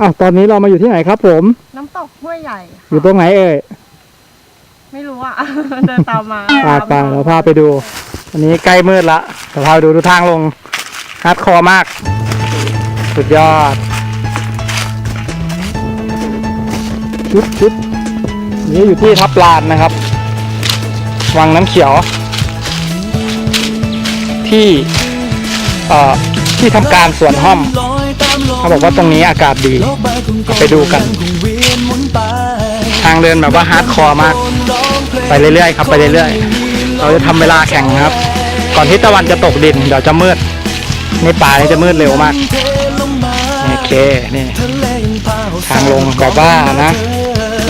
อ้าวตอนนี้เรามาอยู่ที่ไหนครับ ผม น้ำตกห้วยใหญ่ค่ะอยู่ตรงไหนเอ่ยไม่รู้อะ เดินตามมาพาไปเราพาไปดู อันนี้ใกล้มืดละเราพาไปดูดูทางลงฮาร์ดคอร์มาก สุดยอด ชุดชุดนี่อยู่ที่ทับลานนะครับ วังน้ำเขียว ที่ เอ่อ ที่ทำการสวนห้อม เขาบอกว่าตรงนี้อากาศดีไปดูกัน ทางเดินแบบว่าฮาร์ดคอร์มาก ไปเรื่อยๆครับไปเรื่อยๆ เราจะทำเวลาแข่งครับ ก่อนที่ตะวันจะตกดินเดี๋ยวจะมืด ในป่านี่จะมืดเร็วมาก โอเค นี่ ทางลงแบบว่านะ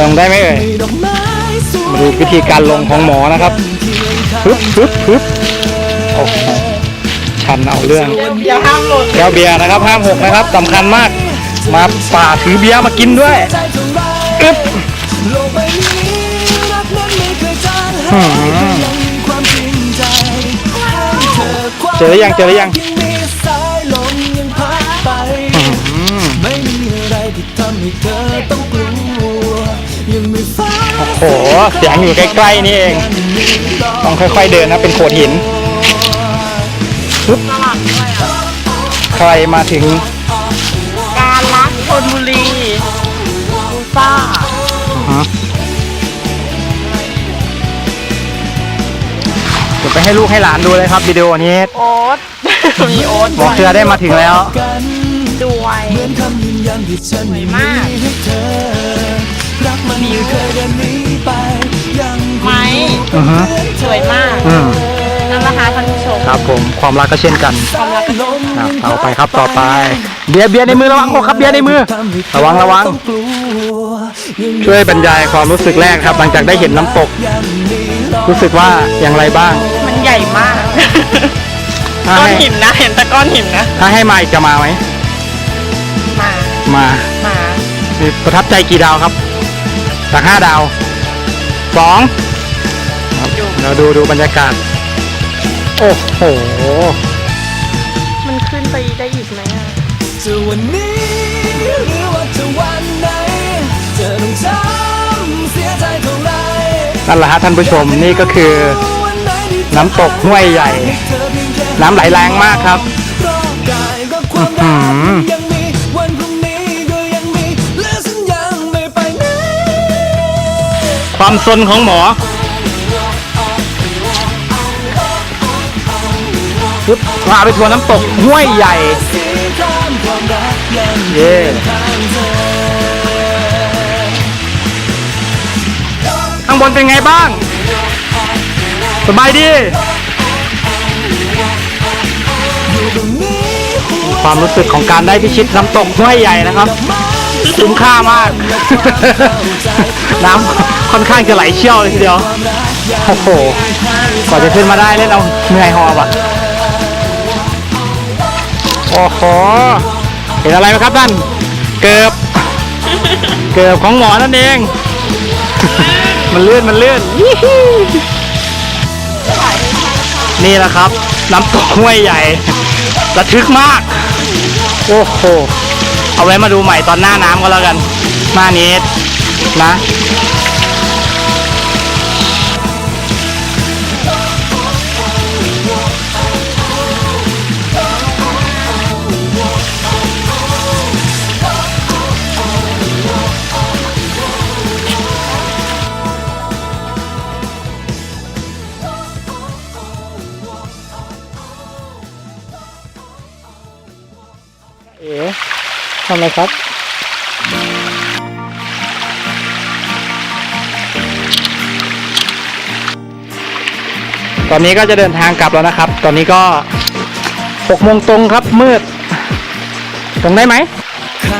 ลงได้ไหมเอ่ยมาดูวิธีการลงของหมอนะครับปึ๊บปึ๊บปึ๊บโอ้ โหชันเอาเรื่องอย่าห้ามหลุดแก้วเบียร์นะครับห้ามหกนะครับสำคัญมาก มาป่าถือเบียร์มากินด้วยอึ๊บหืมเจอหรือยังเจอหรือยังหืมไม่มีอะไรที่ทำให้เธอต้องกลัวยังไม่ฟ้าโอ้โหเสียงอยู่ใกล้ๆนี่เอง ต้องค่อยๆเดินนะเป็นโขดหิน ใครมาถึง การรักชนบุรีอูซ่าฮะเดี๋ยวไปให้ลูกให้หลานดูเลยครับวิดีโอนี้โอ๊ต มีโอ๊ตบอกเธอได้มาถึงแล้วกันด้วย เหมือนคำยืนยันที่ฉันมีมากให้เธอ รักมันไม่เคยเดินหนีไปยังไหมอือฮะสวยมาก อืม นั่นนะคะท่านผู้ชมครับผมความรักก็เช่นกันความรักก็ลมครับต่อไปครับต่อไปเบียร์เบียร์ในมือระวังโอ้ครับเบียร์ในมือ ระวังระวังต้องกลัวยัง ช่วยบรรยายความรู้สึกแรกครับ หลังจากได้เห็นน้ำตกยังมีรู้สึกว่าอย่างไรบ้าง มันใหญ่มาก ถ้าก้อนให้หินนะ เห็นแต่ก้อนหินนะถ้าให้มาอีกจะมาไหมมามามามีประทับใจกี่ดาวครับจากห้าดาวสองครับเราดูดูบรรยากาศ โอ้โห มันขึ้นไปได้อีกไหมอะจะวันนี้หรือว่าจะวันไหนจะต้องจำเสียใจเท่าไหรนั่นแหละฮะท่านผู้ชมนี่ก็คือวันไหนที่น้ำตกห้วยใหญ่เธอเพียงแค่น้ำไหลแรงมากครับเพราะกายก็ความรักยังมีวันพรุ่งนี้ก็ยังมีและฉันยังไม่ไปไหนความซนของหมอ ปึ๊บพาไปทัวร์น้ำตกห้วยใหญ่ เย่ข้างบนเป็นไงบ้าง สบายดี ความรู้สึกของการได้พิชิตน้ำตกห้วยใหญ่นะครับคุ้มค่ามาก น้ำค่อนข้างจะไหลเชี่ยวเลยทีเดียว โอ้โห กว่าจะขึ้นมาได้เล่นเอาเหนื่อยหอบอะ โอ้โห เห็นอะไรไหมครับท่าน เกือบ เกือบของหมอนั่นเอง มันเลื่อน มันเลื่อน นี่แหละครับ น้ำตกห้วยใหญ่ระทึกมาก โอ้โห เอาไว้มาดูใหม่ตอนหน้าน้ำก็แล้วกัน หน้านี้นะ ทำอะไรครับ ตอนนี้ก็จะเดินทางกลับแล้วนะครับ ตอนนี้ก็หกโมงตรงครับมืด ตรงได้ไหม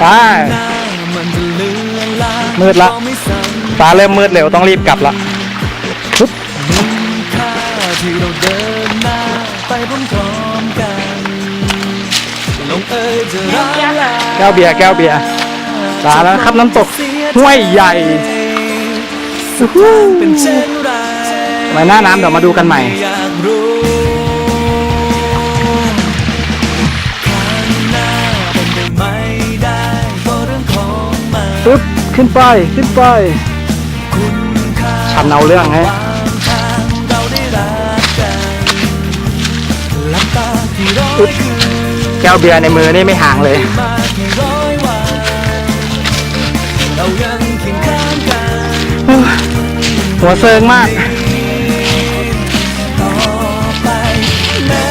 ไปหน้ามันจะเลือนลางมืดละเพราะไม่สำฟ้าเริ่มมืดเร็วต้องรีบกลับละปึ๊บที่เราเดินหน้าไปพร้อมๆกัน ลงเอยจะรักลาแก้วเบียร์แก้วเบียร์ลาแล้วนะครับน้ำตกห้วยใหญ่เป็นเช่นไรไว้หน้าน้ำเดี๋ยวมาดูกันใหม่ อยากรู้ข้างหน้าเป็นไปไม่ได้เพราะเรื่องของปึ๊บ ขึ้นไป ขึ้นไปชันเอาเรื่องฮะ แก้วเบียร์ในมือนี่ไม่ห่างเลยมาที่ร้อยวันเรายังเคียงข้างกันหัวเซิงมากต่อไปแม้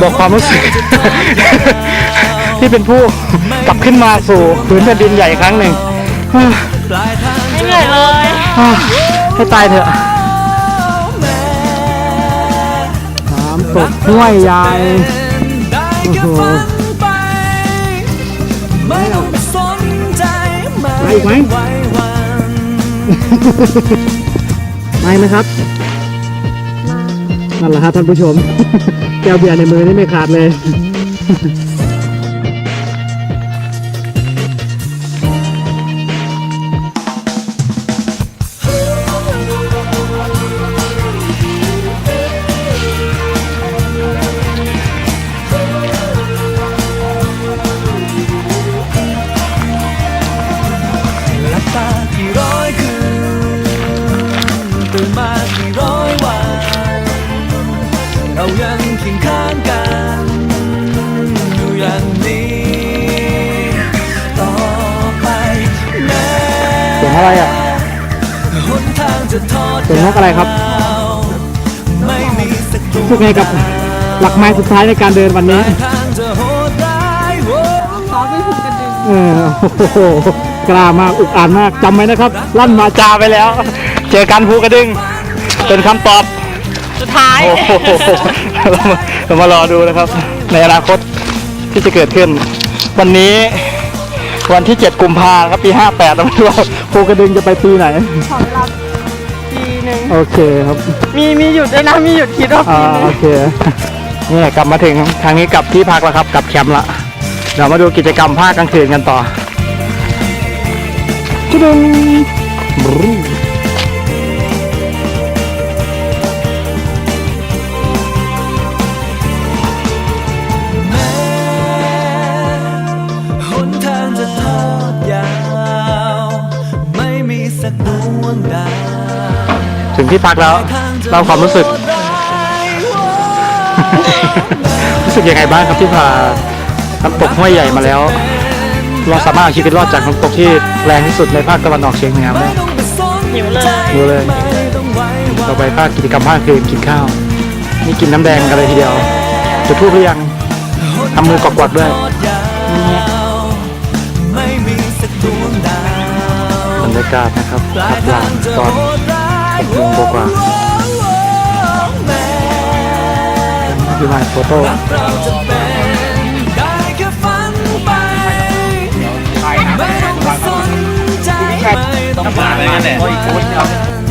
บอกความรู้สึก ที่เป็นผู้กลับขึ้นมาสู่พื้นแผ่นดินใหญ่อีกครั้งหนึ่งปลายทางไม่เหนื่อยเลยให้ตายเถอะ ตกห้วยใหญ่ได้แค่ฝันไปไม่ต้องสนใจไม่ไปอีกไหมไหววันไม่ไหมครับนั่นแหละครับท่านผู้ชม แก้วเบียร์ในมือนี่ไม่ขาดเลย หลักไม้สุดท้ายในการเดินวันนี้ทางจะโหดร้ายโว้ซ้อมไม่ถูกกันดึงเออโอ้โหกล้ามากอุกอ่านมากจำไว้นะครับ ลั่นมาจาไปแล้ว เจอกันภูกระดึง เป็นคำตอบสุดท้ายโอ้โหเรามาเรามารอดูนะครับ ในอนาคตที่จะเกิดขึ้น วันนี้วันที่ 7 กุมภาครับปี 58เราไม่รู้ว่าภูกระดึงจะไปปีไหน ขอเวลาปีหนึ่งโอเคครับ มีมีหยุดด้วยนะ มีหยุดคิดว่าอ่าปีหนึ่ง โอเคเนี่ยกลับมาถึงทางนี้กลับที่พักแล้วครับกลับแคมป์ละเดี๋ยวมาดูกิจกรรมภาคกลางคืนกันต่อจุดึงบรูแม้หนทางจะทอดยาวไม่มีสักดวงดาวถึงที่พักแล้วเล่าความรู้สึก รู้สึกยังไงบ้างครับที่พาน้ำตกห้วยใหญ่มาแล้ว เราสามารถเอาชีวิตรอดจากน้ำตกที่แรงที่สุดในภาคตะวันออกเฉียงเหนือได้หิวเลยหิวเลยต่อไปภาคกิจกรรมภาคคืนกินข้าวนี่กินน้ำแดงกันเลยทีเดียวจุดทูบหรือยังทำมือกวักๆด้วยไม่มีสักดวงดาวบรรยากาศนะครับปลาทัยบลาทางนจะตอนโหดร้ายหกโมงกว่า คือมาโฟโต้เราจะเป็นได้แค่ฝันไปไม่ต้องสนใจไม่ต้องมาอะไรกันเนี่ยคุ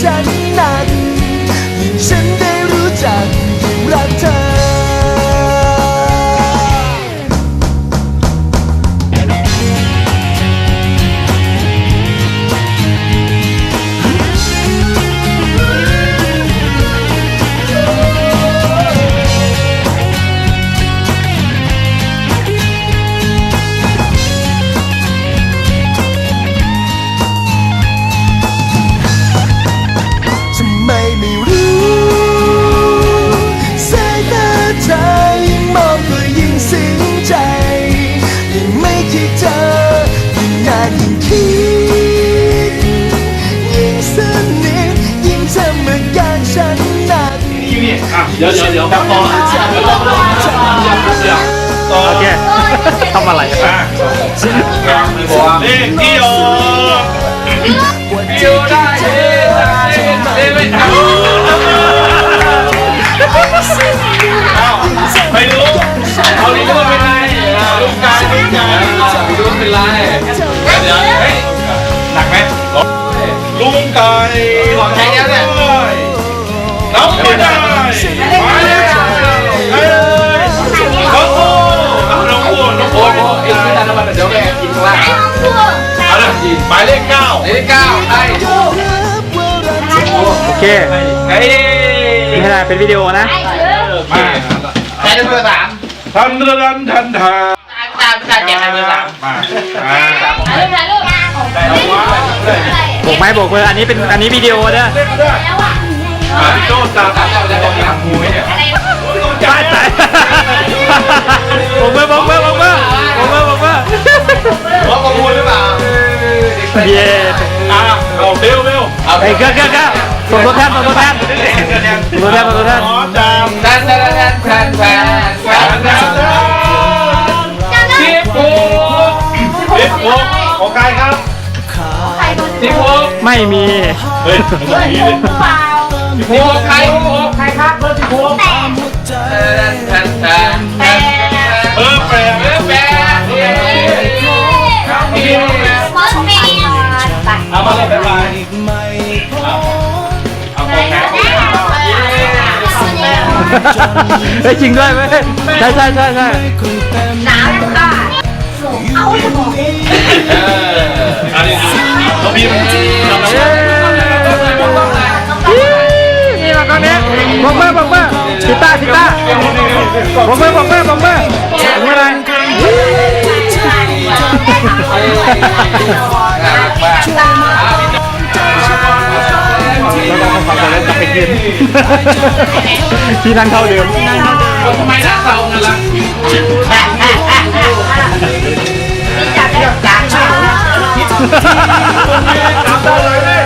ฉันนั้นฉัน อะไรอะเลขที่ออกพี่โอได้เอ๊ะเอ๊ะไม่เอาเอาไปดูเอาดิดูเป็นไรลูกกายลูกกายดูเป็นไรเดี๋ยวเฮ้ยหนักไหมลุงไก่หลังใจเดียวเนี่ยน้องไม่ได้ หมายเลขเก้าหมายเลขเก้าไอ้โอเคไอ้นี่ขนาดเป็นวิดีโอนะมาใครจะเบอร์สามทันทันทันทันตามตามแจกเบอร์สามมาอ่าบอกไม้บอกมืออันนี้เป็นอันนี้วิดีโอเด้ออ่าพี่โจ้ตาตาแล้วจะมีทำมูไหมเนี่ยใช่ใช่บอกมือบอกมือบอกมือบอกมือบอกมือว่าประมูลหรือเปล่า เย้อ่าเอาเร็วเร็วเอาไอ้เก้าเก้าเก้าส่งตัวแทนส่งตัวแทนส่งตัวแทนส่งตัวแทนขอจามแทนแทนแทนแทนแทนแทแฟนนนะทิพย์ภูทิพย์ภูของใครครับทิพย์ภูไม่มีเฮ้ยมันก็มีเลยทิพย์ภูใครทิพย์ภูใครครับเบอร์ทิพย์ภูแทนแทนแทน เอามาเลยบ๊ายบายเอาของแม่เฮ้ยจริงด้วยเว้ยใช่ใช่ใช่ใช่เอออันนี้เราพิมพ์เราเย้นี่มาตอนนี้บอกมือบอกมือชิต้าชิดตาบอกมือบอกมือบอกมือบอกมืออะไรแล้วก็ความสำเร็จกลับไปคืนที่นั่งเท่าเดิมทำไมหน้าเตานั่นล่ะจับได้เลยเลย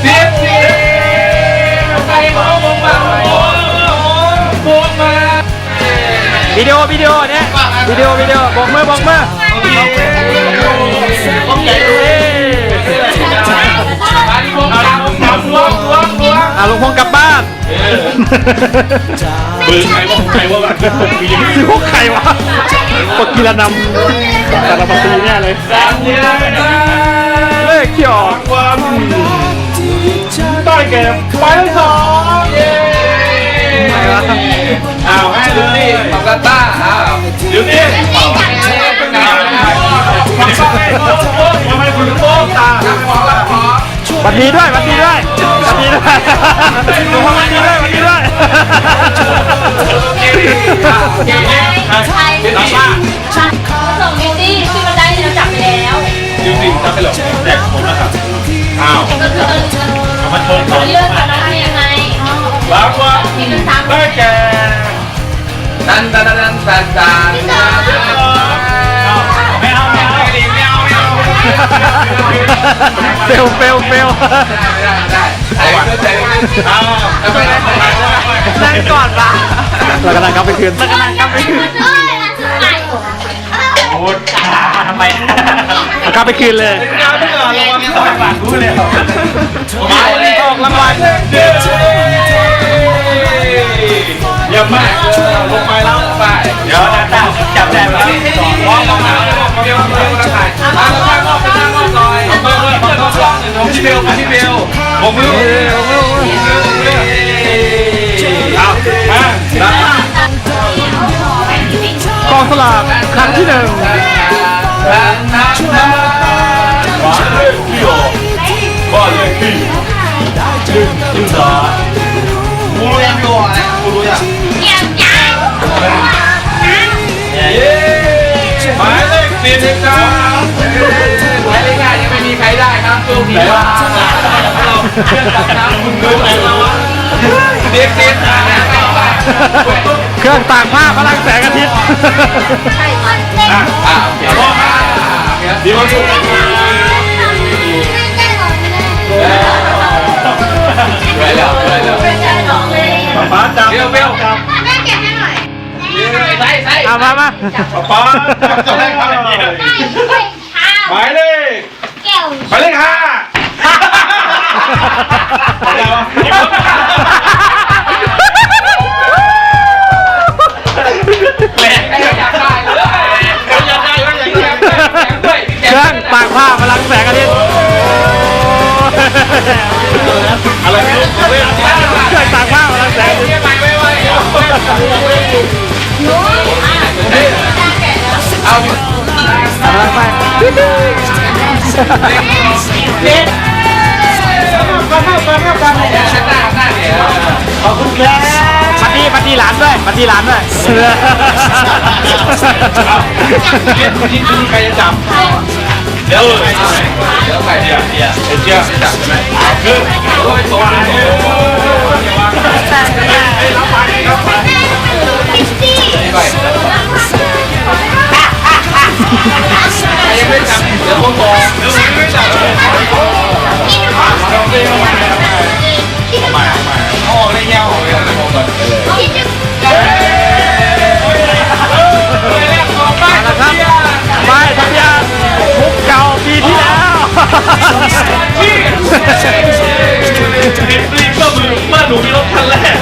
เสียบเสียบไปมองมองมาโอ้โหมาวิดีโอวิดีโอเนี่ยวิดีโอวิดีโอบอกมือบอกมือ องใหญ่ดูเย้มาดิพวกเราจับล้วงล้วงล้วงอะลุงพงกลับบ้านเบอร์ใครว่าใครว่าแบบปีนี้พวกใครวะปกิรนำแต่ละปัตตีแน่เลยดังเนี่ยนะเลขที่ออกความได้แก่ไปแล้วสองเย้ไหนวะอ้าวให้ดูสิของกาต้าอ้าวเดี๋ยวนี้ ของกาต้าเป็นไงของกาต้าไอ้โต๊ะโต๊ะทำไมคุณโต๊ะตาของละของวันดีด้วยวันดีด้วยวันดีด้วยวันดีด้วยวันดีด้วยส่งมิตี้ขึ้นมาได้ที่เราจับไปแล้วจริงๆจะไปหลอกแจกผมนะครับอ้าวก็คือเอามาชนต่อเลือกกันแล้วยังไงรางวัลได้แก่ตันตันตันตันตันไม่ เอาเฟลเฟลเฟลได้ได้ไอ้เจ้าอ้าวเอาไปได้ไปได้นั่งก่อนปะเรากำลังกลับไปคืนพูดมาทำไมเอากลับไปคืนเลยงานไม่เกิดรางวัลสองบาทรู้เลยมาเลยออกรางวัลเยี่ยมมากลงไปแล้วไปเดี๋ยวนะตั้งจับได้ไหมมองมองมา เบลเบลนะถ่ายอะข้างนอกข้างนอกหน่อยเบลเบลเบลกล้องหนึ่งของพี่เบลของพี่เบลผมมือเอามารับกองสลากครั้งที่หนึ่งตันตันตันหวานเลยพี่โอบ้านเลยพี่หนึ่งจุดสาม สี่สิบสามหมายเลขห้ายังไม่มีใครได้ครับตัวผีว่าเราเชื่อตัดน้ำคุณดูอะไรเราเด็กเด็กนะไม่ไปเครื่องตากผ้าพลังแสงอาทิตย์อะอ่าโอเคพ่อมาดีมากสุดไปแล้วไปแล้วป๊าป๊าจับเบลเบล ใส่ใส่เอามามาป๊าป๊าจะได้ทำอย่างนี้หมายเลขแก้วหมายเลขห้าเครื่องปากผ้าพลังแสงอาทิตย์อะไรเครื่องตากผ้าพลังแสงอาทิตย์ เรียกไปไว้ไว้เอากำลังไปชั้นหน้าหน้าเนี่ยมาที่มาที่ร้านด้วยมาที่ร้านด้วยเล่นที่ที่ใครจะจับเดี๋ยวไปเดี๋ยวไปเดี๋ยวเดี๋ยวเดี๋ยวจับใช่ไหมคือโอ้ยโซ่โซ่ไป ยังไม่จับเดี๋ยวคนบอกเดี๋ยวไม่จับเราเองมามามาออกเลยออกเลยออกก่อนไม่ทำยาคุกเก่าปีที่แล้ว ก็มือมาหนูมีรถคันแรก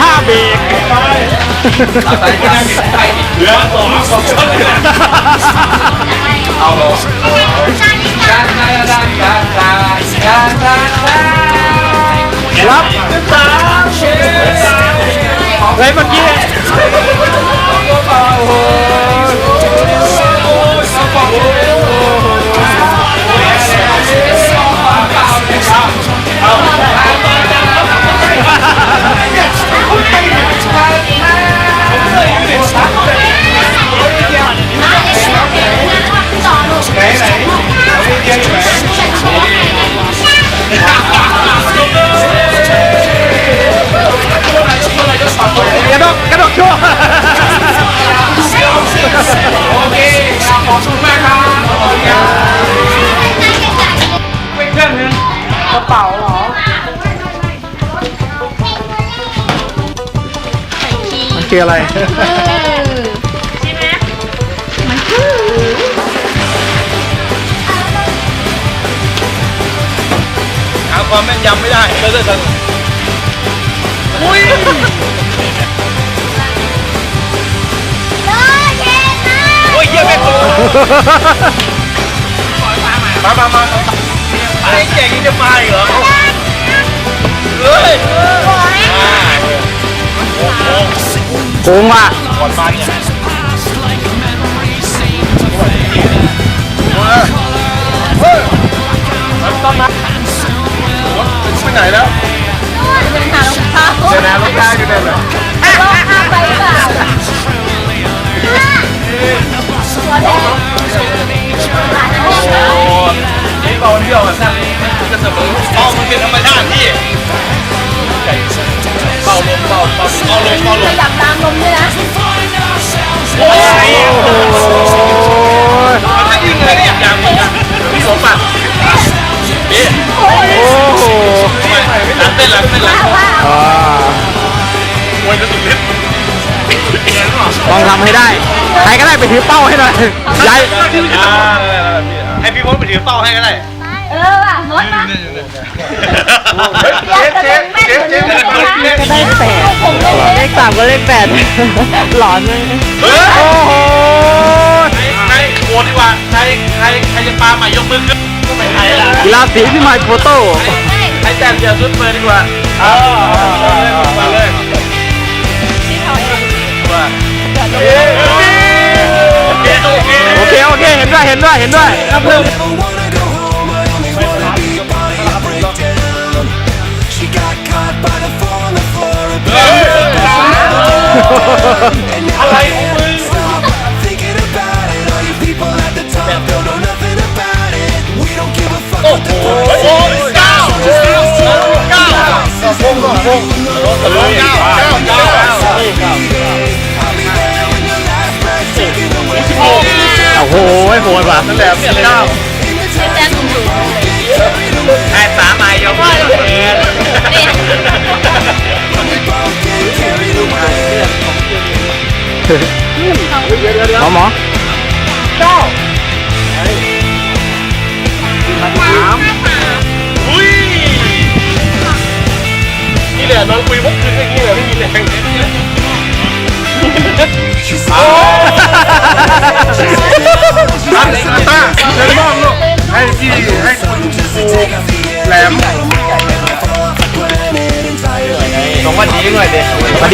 ห้าเบรกไปเหลือสองสองเอาลงดานดานดานานรับเชฟยเมื่อกี้ คืออะไรหาความแม่นยำไม่ได้เลยเลยกันอุ้ยโอ้ยเยี่ยมแม่โคมามามาไอ้เก่งนี่จะมาอีกเหรอ เฮ้ย คุ้มอะก่นมาเนี่ยเฮ้ยมันต้องมารถไปไหนแล้วเปหารองเท้าเดี๋ยวนะรถได้อยู่เนี่ยเหรอรองเท้าไปเปล่าตัแดงโอ้นี่เบาเที่ยวแบบนั้จะเสมอต้องมันเป็นธรรมชาติพี่ ที่เบาลมเบาเบาเบาลมเบาลมหลับตามลมด้วยนะโอ้ยอ้ยมันจะยิงเลยเนี่ยอย่างอย่างพี่สมบัตินี่โอ้โหหลังเต้นหลังเต้นหลังอ่ามวยกระสุนเล็บต้องทำให้ได้ ใครก็ได้ไปถือเป้าให้หน่อยย้ายให้พี่มดไปถือเป้าให้ก็ได้ เออว่ะมดมาเชฟเชฟเชฟเชฟก็ได้แปดเลขสามก็เลขแปด หลอนเลยโอ้โหใครโหวตดีกว่าใครใครใครจะปาใหม่ยกมือขึ้นไม่ใครล่ะกีฬาสีพี่ไมค์โฟโต้ใครแต่งเดียวชุดเปิดดีกว่าเอามาเลยว่าโอเคโอเคโอเคโอเคเห็นด้วยเห็นด้วยเห็นด้วยครับเพิ่ม Never อะไรของมึง โอ้โหโอ้ยเก้าเก้าเก้าต่อพงต่อพงต่อพงเก้าเก้าเก้าเก้าโอ้โหโหดว่ะนั่นแหละเก้า ไอ้สามายอยกเลิกเองหมอหมอเจ้าสามอุ้ยนี่แหละนอนคุยมุกคืนอย่างนี้เลยไม่มีแรง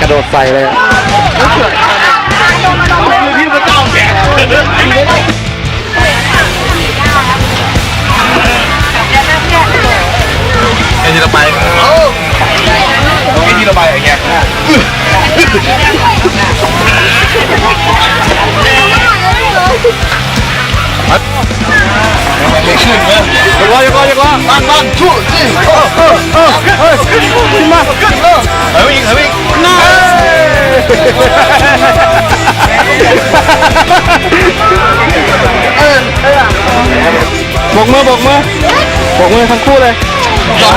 กระโดดใส่เลยอะพี่พระเจ้าแก่ รอบ้านบ้านชั่วจริงเออเออเออเออขึ้นมาขึ้นเออเฮ้ยเฮ้ยน่าบกมือบกมือบกมือทั้งคู่เลย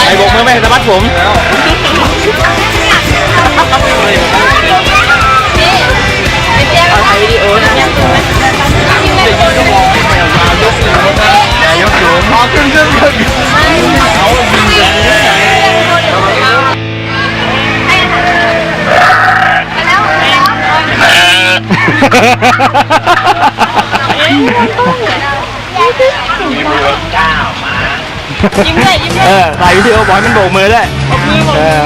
ไอ้บกมือไม่ให้สะบัดผมย กสูงพอขึ้นขึ้นขึ้นยิ้มเลยยิ้มเลยเออถ่ายวิดีโอบอยมันโบกมือด้วยเออ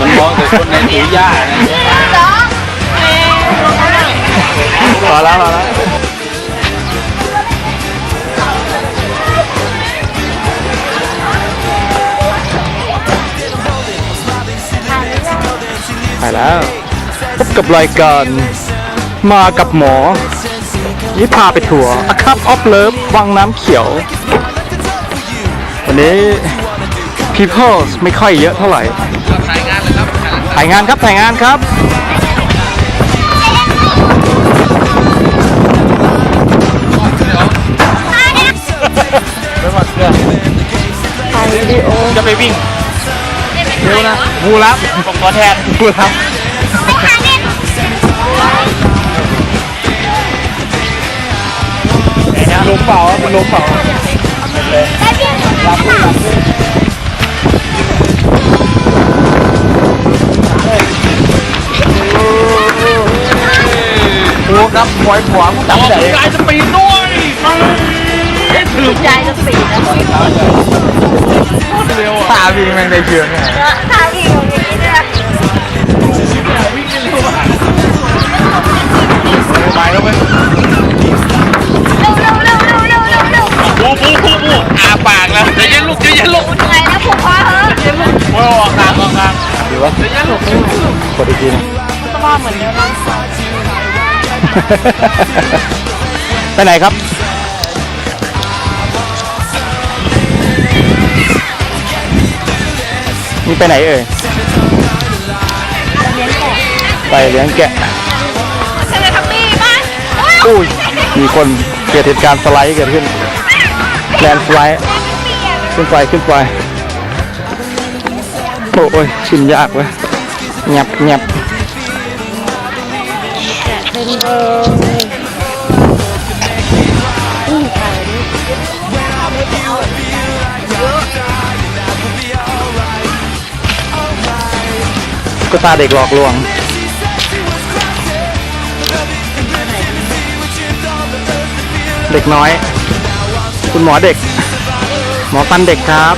มันมองแต่คนในถุงหญ้านะสอง พอแล้วพอแล้วไปแล้วพบกับรายการมากับหมอยี่พาไปทัวร์อคับออฟเลิฟวังน้ำเขียว วันนี้ people ไม่ค่อยเยอะเท่าไหร่ถ่ายงานเลยครับถ่ายงานครับถ่ายงานครับ รับผมขอแทนงูรับล้มเปล่ามันล้มเปล่าโอ้ครับปล่อยขวางจับออกใจกายสปีดด้วยให้ถือใจจะปีนะคุยเร็ว ตาพี่แม่งได้เชืองไงทางอีกอย่างนี้เนี่ยไปแล้วไหมเร็วเร็วเร็วเร็วเร็วเร็วเร็วปูปูปูปูอาปากแล้วเดี๋ยวยันลูกเดี๋ยวยันลูกเหนื่อยนะผูกคอเถอะเดี๋ยวมึงโอ้ยออกกลางออกกลางดีวะเดี๋ยวยันลูกกดอีกทีหนึงสภาพเหมือนเดิมไปไหนครับ นี่ไปไหนเอ่ยไปเลี้ยงแกะใช่ไหมทับบี้ป่ะอุ้ยมีคนเกิดเหตุการณ์สไลด์เกิดขึ้นแลนด์สไลด์ขึ้นไปขึ้นไปโอ้ยชิมยากเว้ยเงียบเงียบ ก็ตาเด็กหลอกลวง เด็กน้อย คุณหมอเด็ก หมอฟันเด็กครับ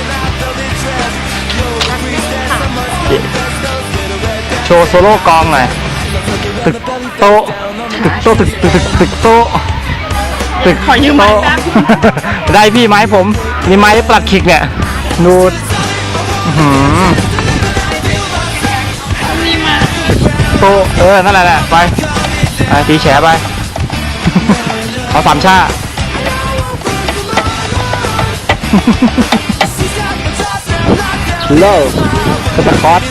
โชว์โซโล่กองหน่อยตึกโต๊ะตึกโต๊ะตึกตึกตึกตึกโต๊ะตึกขอยืมไม้ได้พี่ไม้ผม มีไม้ปลัดขิกเนี่ยดูอื้อหือ โตเออ นั่นแหละแหละไป ไปตีแฉไปเอาสามชา โลสตาร์คอร์ส